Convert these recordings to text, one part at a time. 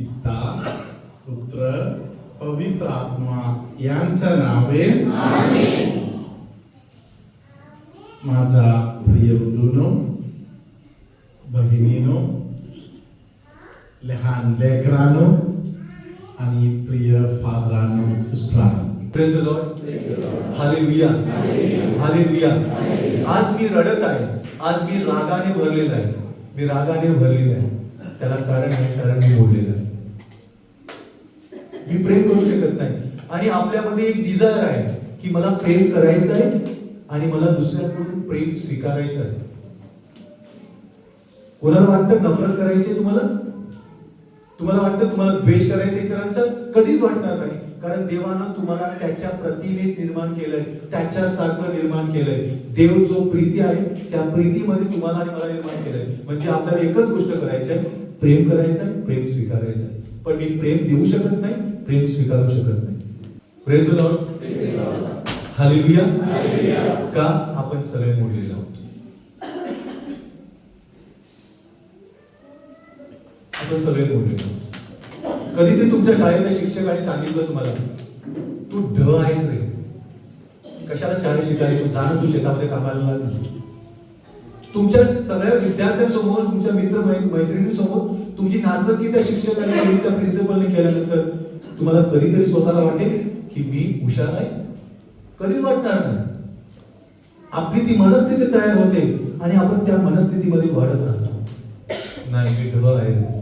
पिता पुत्र पवित्र आत्मा यांच्या नावे. माझा प्रिय बंधूनो भगिनीनो लहान लेकरानो आणि प्रिय फादरानो सिस्टरानो. Praise हालेलुया हालेलुया आज मी रडत आहे. आज मी रागाने भरलेला आहे. मी रागाने भरलेला आहे. त्याला कारण आहे कारण मी बोललेलं आहे. मी प्रेम करू शकत नाही. आणि आपल्यामध्ये एक डिझायर आहे की मला प्रेम करायचं आहे आणि मला दुसऱ्याकडून प्रेम स्वीकारायचं आहे. कोणाला वाटतं नफरत करायची आहे तुम्हाला? तुम्हाला वाटतं तुम्हाला द्वेष करायचं इतरांचा? कधीच वाटणार नाही. कारण देवानं तुम्हाला त्याच्या प्रतिमेत निर्माण केलंय. त्याच्या सारखं निर्माण केलंय. देव जो प्रीती आहे त्या प्रीतीमध्ये तुम्हाला आणि मला निर्माण केलंय. म्हणजे आपल्याला एकच गोष्ट करायची आहे. प्रेम करायचं आहे प्रेम स्वीकारायचं आहे. पण मी प्रेम देऊ शकत नाही. प्रेम स्वीकारू शकत नाही. प्रेज लॉर्ड हालेलुया का आपण सगळे मोडलेले आहोत? आपण सगळे मोडलेले आहोत. कधी ते तुमच्या शाळेतल्या शिक्षकाने सांगितलं तुम्हाला तू ढ आहेस रे. कशाला शाळेत शिकायला तू जाण तू शेतामध्ये कामाला लागली तुमच्या सगळ्या विद्यार्थ्यांसमोर तुमच्या मित्र मैत्रिणींसमोर तुमची नाचकी त्या शिक्षकाने केली त्या प्रिन्सिपलने केल्यानंतर तुम्हाला कधीतरी स्वतःला वाटेल की मी हुशार आहे? कधीच वाटणार नाही. आपली ती मनस्थिती तयार होते आणि आपण त्या मनस्थितीमध्ये वाढत राहतो. नाही मी ढ आहे.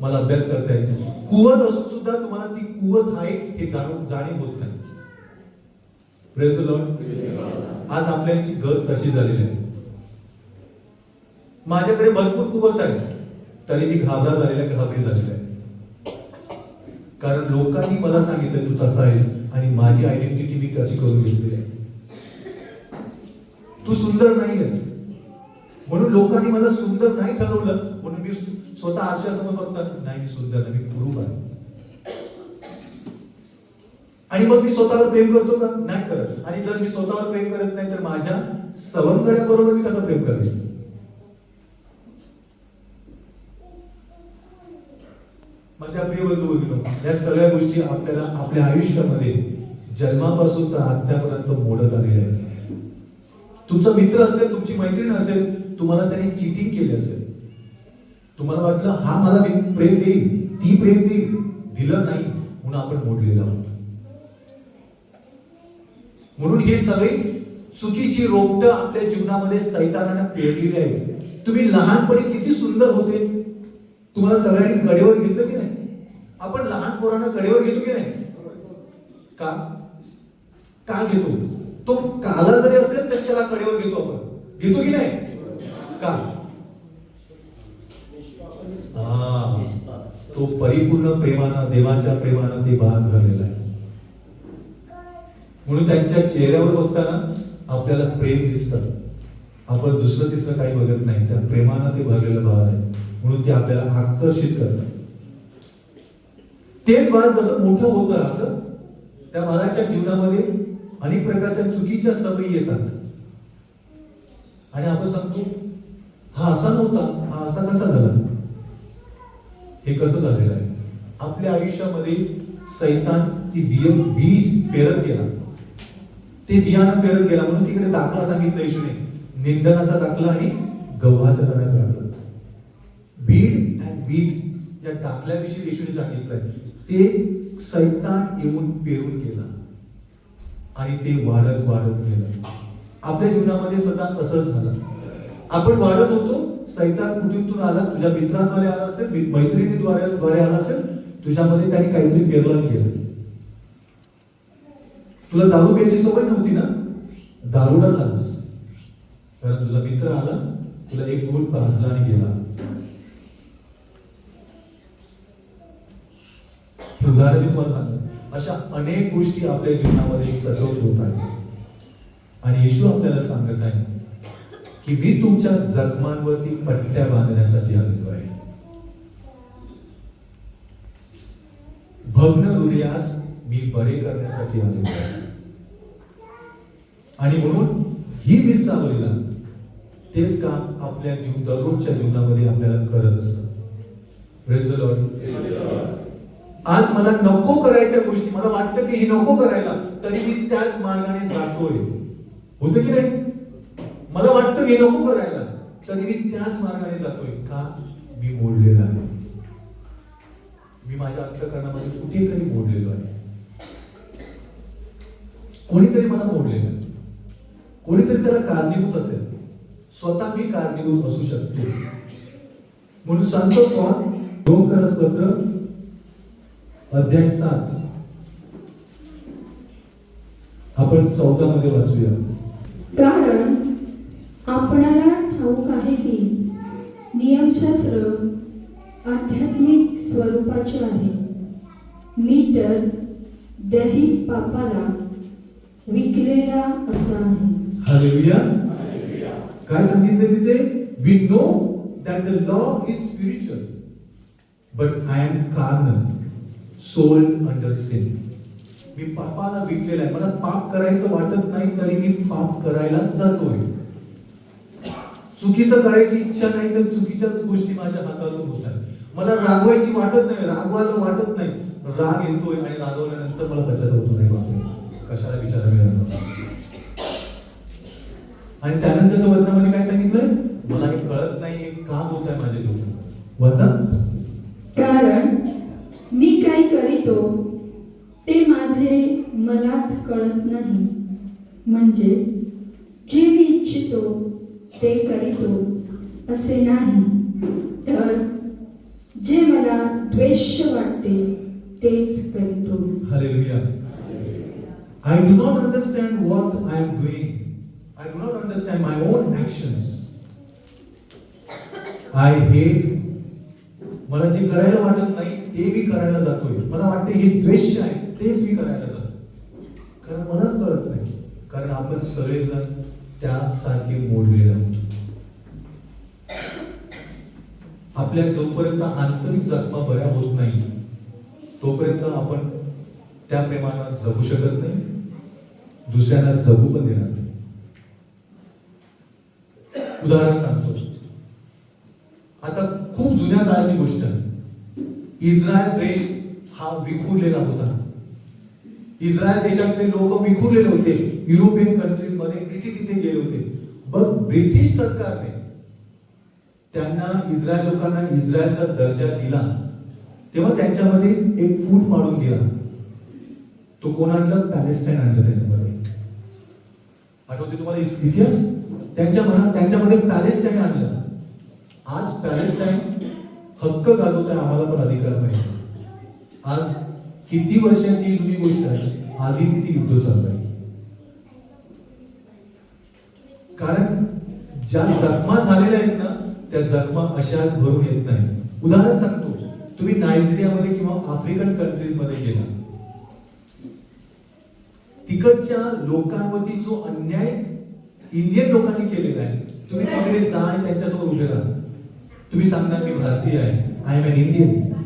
मला अभ्यास करता येत नाही. कुवत असून सुद्धा तुम्हाला ती कुवत आहे हे जाणून जाणीव होत नाही. आज आपल्याची गत कशी झालेली आहे. माझ्याकडे भरपूर कुवत आहे. तरी मी घाबरा झालेला आहे, घाबरी झालेला आहे. कारण लोकांनी मला सांगितलं तू तसा आहेस आणि माझी आयडेंटिटी मी कशी करून घेतली आहे. तू सुंदर नाहीयेस. म्हणून लोकांनी मला सुंदर नाही ठरवलं. म्हणून मी स्वतः आरशासमोर बघतात नाही मी सुंदर नाही मी कुरूप आहे. आणि मग मी स्वतःवर प्रेम करतो का? नाही करत. आणि जर मी स्वतःवर प्रेम करत नाही तर माझ्या सवंगड्याबरोबर मी कसं प्रेम करेन? माझ्या प्रिय बंधू या सगळ्या गोष्टी आपल्याला आपल्या आयुष्यामध्ये जन्मापासून तर आत्यापर्यंत मोडत आलेल्या आहेत. तुमचा मित्र असेल तुमची मैत्रीण असेल तुम्हाला त्याने चिटिंग केली असेल. तुम्हाला वाटलं हा मला प्रेम देईल ती प्रेम देईल दिलं नाही म्हणून आपण मोडलेला आहोत. म्हणून हे सगळे चुकीची रोपट आपल्या जीवनामध्ये सैतानानं पेरलेली आहे तुम्ही लहानपणी किती सुंदर होते. तुम्हाला सगळ्यांनी कडेवर घेतलं की नाही? आपण लहान पोरांना कडेवर घेतो की नाही? का? का घेतो. तो काला जरी असेल तर त्याला कडेवर घेतो आपण. घेतो की नाही? का? तो परिपूर्ण प्रेमानं देवाच्या प्रेमानं ते बाळ झालेला आहे. म्हणून त्यांच्या चेहऱ्यावर बघताना आपल्याला प्रेम दिसतं. आपण दुसरं तिसरं काही बघत नाही. त्या प्रेमानं ते भरलेलं भाग आहे. म्हणून ते आपल्याला आकर्षित करतात. तेच बाळ जसं मोठं होत राहतं त्या बाळाच्या जीवनामध्ये अनेक प्रकारच्या चुकीच्या सवयी येतात. आणि आपण सांगतो हा असा नव्हता हा असा कसा झाला? हे कसं झालेलं आहे? आपल्या आयुष्यामध्ये सैतान ती बिय बीज पेरत गेला. ते बियाणं पेरत गेला म्हणून तिकडे दाखला सांगितलं येशूने. निंदनाचा दाखला आणि गव्हाच्या दाण्याचा दाखला. बीड अँड बीट या दाखल्याविषयी येशूने सांगितलंय. ते सैतान येऊन पेरून गेला. आणि ते वाढत वाढत गेलं. आपल्या जीवनामध्ये सदा तसंच झालं. आपण वाढत होतो सैतान कुठून आला? तुझ्या मित्रांद्वारे आला असेल मैत्रिणीद्वारे द्वारे आला असेल तुझ्यामध्ये त्याने काहीतरी पेरलं गेलं. तुला दारू घ्यायची सवय नव्हती ना? दारूला झालंस कारण तुझा मित्र आला तुला एक गुण पाजला आणि गेला. हे उदाहरण मी अशा अनेक गोष्टी आपल्या जीवनामध्ये सजवत होत आहेत. आणि येशू आपल्याला सांगत आहे की मी तुमच्या जखमांवरती पट्ट्या बांधण्यासाठी आलेलो आहे. भग्न हृदयास मी बरे करण्यासाठी आलेलो आहे. आणि म्हणून ही मिस सावलीला तेच काम आपल्या जीव दररोजच्या जीवनामध्ये आपल्याला करत Lord. आज मला नको करायच्या गोष्टी मला वाटतं की ही नको करायला तरी मी त्याच मार्गाने जातोय. होतं की नाही? मला वाटतं हे नको करायला तरी मी त्याच मार्गाने जातोय. का? मी मोडलेला आहे. मी माझ्या अंतकरणामध्ये कुठेतरी मोडलेलो आहे. कोणीतरी मला मोडलेलं आहे. कोणीतरी त्याला कारणीभूत असेल. स्वतः मी कारणीभूत असू शकतो. म्हणून सांगतो कोण दोन पत्र अध्याय सात. आपण चौदा मध्ये वाचूया. कारण आपणाला ठाऊक आहे की नियमशास्त्र आध्यात्मिक स्वरूपाचे आहे. मी तर दैहिक पापाला विकलेला असा आहे. हालेलुया काय सांगितलं तिथे? We know that the law is spiritual but I am carnal sold under sin मी पापाला विकलेला आहे. मला पाप करायचं वाटत नाही तरी मी पाप करायला जातोय. चुकीचं करायची इच्छा नाही तर चुकीच्याच गोष्टी माझ्या हातातून होतात. मला रागवायची वाटत नाही रागवायला वाटत नाही. राग येतोय आणि रागवल्यानंतर मला बचत होतो नाही बापरे कशाला विचारावे मी आणि त्यानंतरच्या वचनामध्ये काय सांगितलंय? मला हे कळत नाही का होत आहे माझ्या जीवनात? वचन कारण मी काय करीतो ते माझे मलाच कळत नाही म्हणजे जे मी इच्छितो ते करीतो असे नाही तर जे मला द्वेष वाटते तेच करीतो Hallelujah. I do not understand what I am doing. I do not understand my own actions. I hate. मला जे करायला वाटत नाही ते मी करायला जातोय मला वाटते हे द्वेष आहे तेच मी करायला जातो कारण मलाच कळत नाही कारण आपण सगळेजण त्यासारखे मोडलेले आहोत आपल्या जोपर्यंत आंतरिक जखमा बऱ्या होत नाही तोपर्यंत आपण त्या प्रेमानं जगू शकत नाही दुसऱ्यांना जगू पण देणार नाही. उदाहरण सांगतो. आता खूप जुन्या काळाची गोष्ट आहे. इस्रायल देश हा विखुरलेला होता. इस्रायल देशातले लोक विखुरलेले होते. युरोपियन कंट्रीजमध्ये किती तिथे गेले होते. पण ब्रिटिश सरकारने त्यांना इस्रायल लोकांना इस्रायलचा दर्जा दिला. तेव्हा त्यांच्यामध्ये एक फूट पाडून गेला. तो कोण आणलं? पॅलेस्टाईन आणलं त्याच्यामध्ये. आठवते तुम्हाला इतिहास? त्यांच्या मनात त्यांच्यामध्ये पॅलेस्टाईन आणलं. आज पॅलेस्टाईन हक्क गाजवत आहे आम्हाला पण अधिकार नाही. आज किती वर्षांची जुनी गोष्ट आहे? आजही किती युद्ध चालू आहे. कारण ज्या जखमा झालेल्या आहेत ना त्या जखमा अशाच भरून येत नाही उदाहरण सांगतो. तुम्ही नायजेरियामध्ये किंवा आफ्रिकन कंट्रीजमध्ये गेला. तिकडच्या लोकांवरती जो अन्याय इंडियन लोकांनी केलेला आहे तुम्ही तिकडे जा आणि त्यांच्यासमोर उभे राहा. तुम्ही सांगणार मी भारतीय आहे आय एम एन इंडियन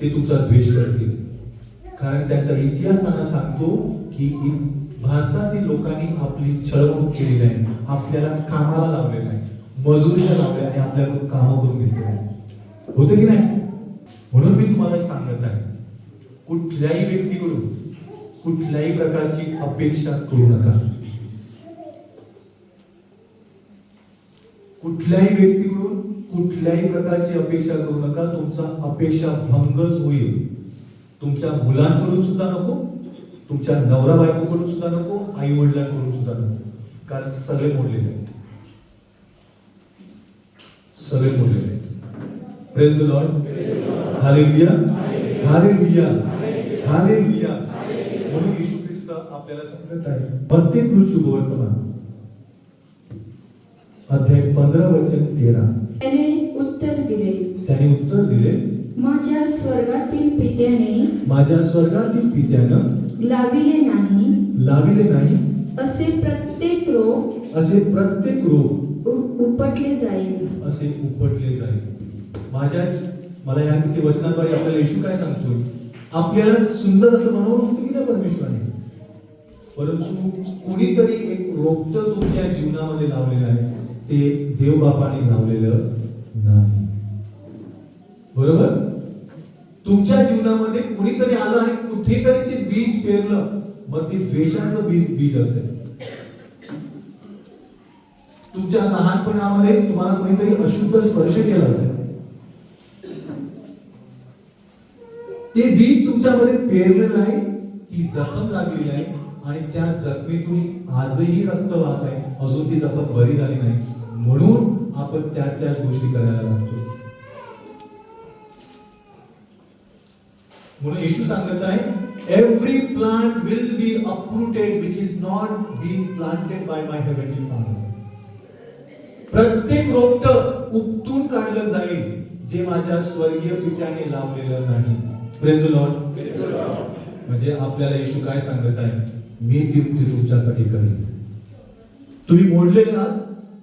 ते तुमचा द्वेष करतील. कारण त्यांचा इतिहास त्यांना सांगतो की भारतातील लोकांनी आपली छळवणूक केली आहे आपल्याला कामाला लावलेलं आहे मजुरीला लावले आणि आपल्याकडून कामं करून घेतले आहे होतं की नाही? म्हणून मी तुम्हाला सांगत आहे कुठल्याही व्यक्तीकडून कुठल्याही प्रकारची अपेक्षा करू नका. कुठल्याही व्यक्तीकडून कुठल्याही प्रकारची अपेक्षा करू नका तुमचा अपेक्षा भंगच होईल. तुमच्या मुलांकडून सुद्धा नको तुमच्या नवरा बायकोकडून सुद्धा नको आई वडिलांकडून सुद्धा नको. कारण सगळे मोडलेले आहेत. सगळे मोडलेले आहेत. Praise the Lord hallelujah hallelujah hallelujah म्हणून येशू ख्रिस्त आपल्याला सांगत आहे प्रत्येक शुभवर्तमान अध्याय पंधरा वचन तेरा. त्याने उत्तर दिले. त्याने उत्तर दिले माझ्या स्वर्गातील पित्याने माझ्या स्वर्गातील पित्यानं लाविले नाही. लाविले नाही. असे प्रत्येक रोग असे प्रत्येक रोग उपटले जाईल. असे उपटले जाईल. माझ्या मला या किती वचनाद्वारे आपल्याला येशू काय सांगतोय? आपल्याला सुंदर असं बनवलं तुम्ही की ना परमेश्वराने परंतु कुणीतरी एक रोपट तुमच्या जीवनामध्ये लावलेलं आहे. ते देवबापाने लावलेलं नाही. बरोबर? तुमच्या जीवनामध्ये कुणीतरी आलं आणि कुठेतरी ते बीज पेरलं मग ते द्वेषाचं बीज बीज असेल. तुमच्या लहानपणामध्ये तुम्हाला कोणीतरी अशुद्ध स्पर्श केला असेल. ते बीज तुमच्यामध्ये पेरलेलं आहे ती जखम लागलेली आहे आणि त्या जखमेतून आजही रक्त वाहत आहे. अजून ती जखम बरी झाली नाही. म्हणून आपण त्या त्याच गोष्टी करायला लागतो. म्हणून येशू सांगत आहे every plant will be uprooted which is not be planted by my heavenly father प्रत्येक रोपट उपटून काढलं जाईल जे माझ्या स्वर्गीय पित्याने लावलेलं नाही. म्हणजे आपल्याला येशू काय सांगत आहे? मी ती ती तुमच्यासाठी करेन. तुम्ही मोडले ना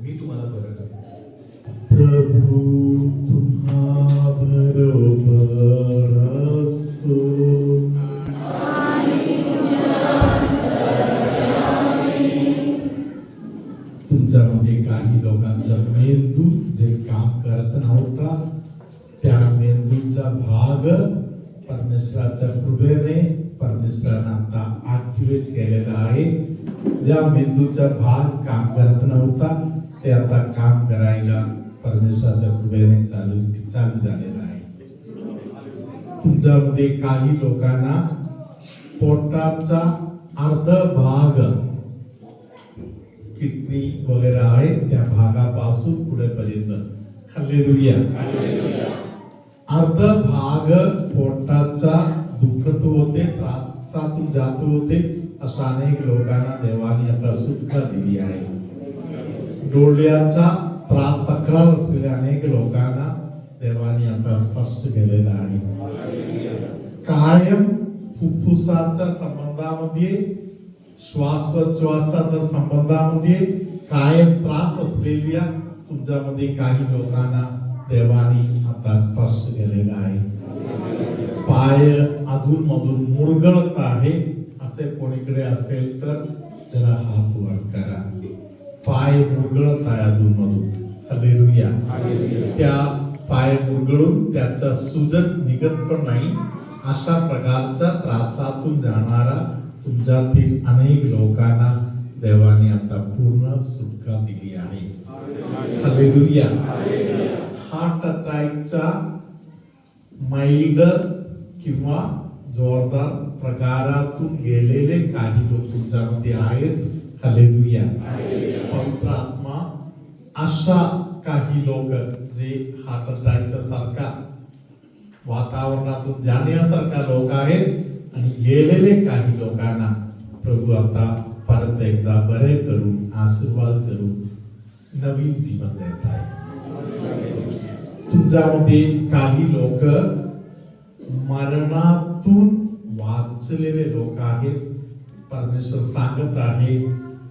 मी तुम्हाला परत प्रभू केलेला आहे. ज्या मेंदूचा भाग काम करत नव्हता ते आता काम करायला परमेश्वराच्या कृपेने चालू चालू झालेलं आहे. तुमच्यामध्ये काही लोकांना पोटाचा अर्ध भाग किडनी वगैरे आहे त्या भागापासून पुढे पर्यंत. हल्लेलुया अर्ध भाग पोटाचा दुखत होते त्रासातून जात होते अशा अनेक लोकांना देवाने आता सुटका दिली आहे. डोळ्याचा त्रास तक्रार असलेल्या अनेक लोकांना देवाने आता स्पष्ट केलेला आहे. कायम फुफ्फुसाच्या संबंधामध्ये श्वासोच्छ्वासाच्या संबंधामध्ये कायम त्रास असलेल्या तुमच्यामध्ये काही लोकांना देवाने आता स्पष्ट केलेला आहे. पाय अधून मधून मुरगळत आहे. असे कोणीकडे असेल तर जरा हात वर करा. पाय मुरगळत आहे अधून मधून हालेलुया त्या पाय मुरगळून त्याचा सुजन निघत पण नाही. अशा प्रकारच्या त्रासातून जाणारा तुमच्यातील अनेक लोकांना देवाने आता पूर्ण सुटका दिली आहे. हालेलुया हार्ट अटॅकचा माइल्ड किंवा जोरदार प्रकारातून गेलेले काही लोक तुमच्यामध्ये आहेत. हलेलुया. पवित्र आत्मा अशा काही लोक जे हार्ट सारखा वातावरणातून जाण्यासारखा लोक आहेत आणि गेलेले काही लोकांना प्रभू आता परत एकदा बरे करून आशीर्वाद करून नवीन जीवन देत आहे. तुमच्यामध्ये काही लोक मरणातून वाचलेले लोक आहेत. परमेश्वर सांगत आहे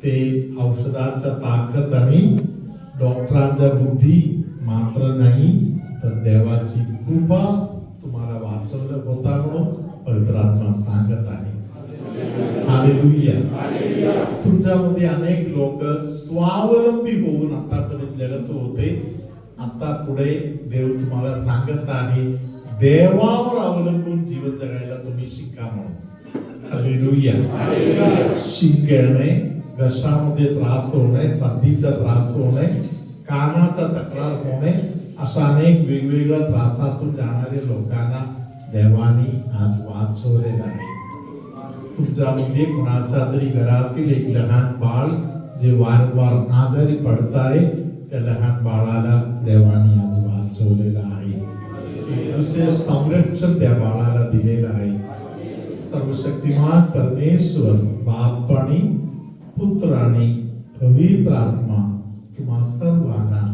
ते औषधाच्या ताकद आणि डॉक्टरांच्या बुद्धी मात्र नाही. तर देवाची कृपा तुम्हाला वाचवलं होता म्हणून पवित्र आत्मा सांगत आहे. तुमच्यामध्ये अनेक लोक स्वावलंबी होऊन आतापर्यंत जगत होते. आता पुढे देव तुम्हाला सांगत आहे देवावर अवलंबून जीवन जगायला तुम्ही शिका म्हणून. हालेलुया. शिंकेळणे घशामध्ये त्रास होणे सर्दीचा त्रास होणे कानाचा तक्रार होणे अशा अनेक वेगवेगळ्या त्रासातून जाणारे लोकांना देवानी आज वाचवलेलं आहे. तुमच्यामध्ये कुणाच्या तरी घरातील एक लहान बाळ जे वारंवार आजारी पडत आहे त्या लहान बाळाला देवाने आज वाचवलेला आहे. विशेष संरक्षण त्या बाळाला दिलेलं आहे. सर्वशक्तिमान परमेश्वर बाप आणि पुत्र आणि पवित्र आत्मा तुम्हा सर्वांना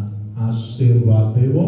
आशीर्वाद देवो.